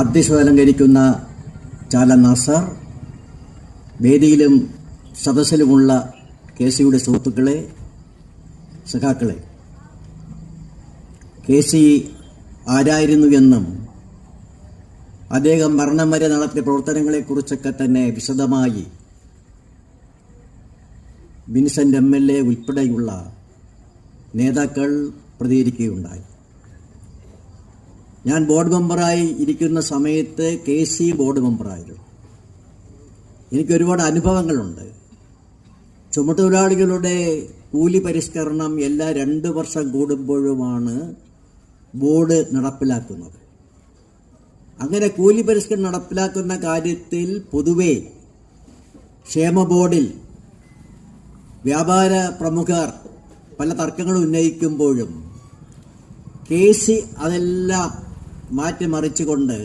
അധ്യക്ഷത അലങ്കരിക്കുന്ന ചാല നാസർ വേദിയിലും സദസ്സിലുമുള്ള കെ സിയുടെ സുഹൃത്തുക്കളെ സഖാക്കളെ. കെ സി ആരായിരുന്നു എന്നും അദ്ദേഹം മരണം വരെ നടത്തിയ പ്രവർത്തനങ്ങളെക്കുറിച്ചൊക്കെ തന്നെ വിശദമായി വിൻസെന്റ് എം എൽ എ ഉൾപ്പെടെയുള്ള നേതാക്കൾ പ്രതികരിക്കുകയുണ്ടായി. ഞാൻ ബോർഡ് മെമ്പറായി ഇരിക്കുന്ന സമയത്ത് കെ സി ബോർഡ് മെമ്പറായിരുന്നു. എനിക്ക് ഒരുപാട് അനുഭവങ്ങളുണ്ട്. ചുമട്ടുതൊഴിലാളികളുടെ കൂലി പരിഷ്കരണം എല്ലാ രണ്ട് വർഷം കൂടുമ്പോഴുമാണ് ബോർഡ് നടപ്പിലാക്കുന്നത്. അങ്ങനെ കൂലി പരിഷ്കരണം നടപ്പിലാക്കുന്ന കാര്യത്തിൽ പൊതുവെ ക്ഷേമ ബോർഡിൽ വ്യാപാര പ്രമുഖർ പല തർക്കങ്ങളും ഉന്നയിക്കുമ്പോഴും കെ സി അതെല്ലാം മാറ്റിമറിച്ചുകൊണ്ട്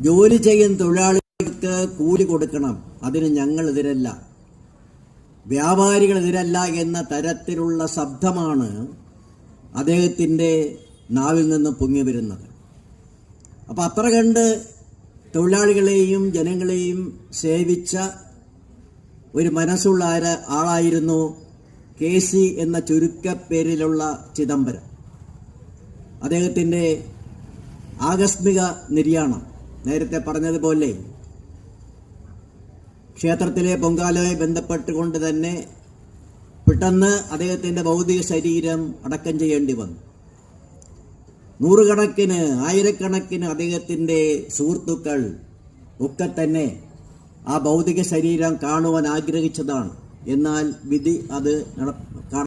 ജോലി ചെയ്യുന്ന തൊഴിലാളികൾക്ക് കൂലി കൊടുക്കണം. അതിന് ഞങ്ങൾ എതിരല്ല വ്യാപാരികൾ എതിരല്ല എന്ന തരത്തിലുള്ള ശബ്ദമാണ് അദ്ദേഹത്തിന്റെ നാവിൽ നിന്ന് പൊങ്ങി വരുന്നത്. അപ്പം അത്ര കണ്ട് തൊഴിലാളികളെയും ജനങ്ങളെയും സേവിച്ച ഒരു മനസ്സുള്ള ആളായിരുന്നു കെ സി എന്ന ചുരുക്കപ്പേരിലുള്ള ചിദംബരം. അദ്ദേഹത്തിന്റെ ആകസ്മിക നിര്യാണം. നേരത്തെ പറഞ്ഞതുപോലെ ക്ഷേത്രത്തിലെ പൊങ്കാലയെ ബന്ധപ്പെട്ടുകൊണ്ട് തന്നെ പെട്ടെന്ന് അദ്ദേഹത്തിന്റെ ഭൗതിക ശരീരം അടക്കം ചെയ്യേണ്ടി വന്നു. നൂറുകണക്കിന് ആയിരക്കണക്കിന് അദ്ദേഹത്തിന്റെ സുഹൃത്തുക്കൾ ഒക്കെ തന്നെ ആ ഭൗതിക ശരീരം കാണുവാൻ ആഗ്രഹിച്ചതാണ്. എന്നാൽ വിധി അത്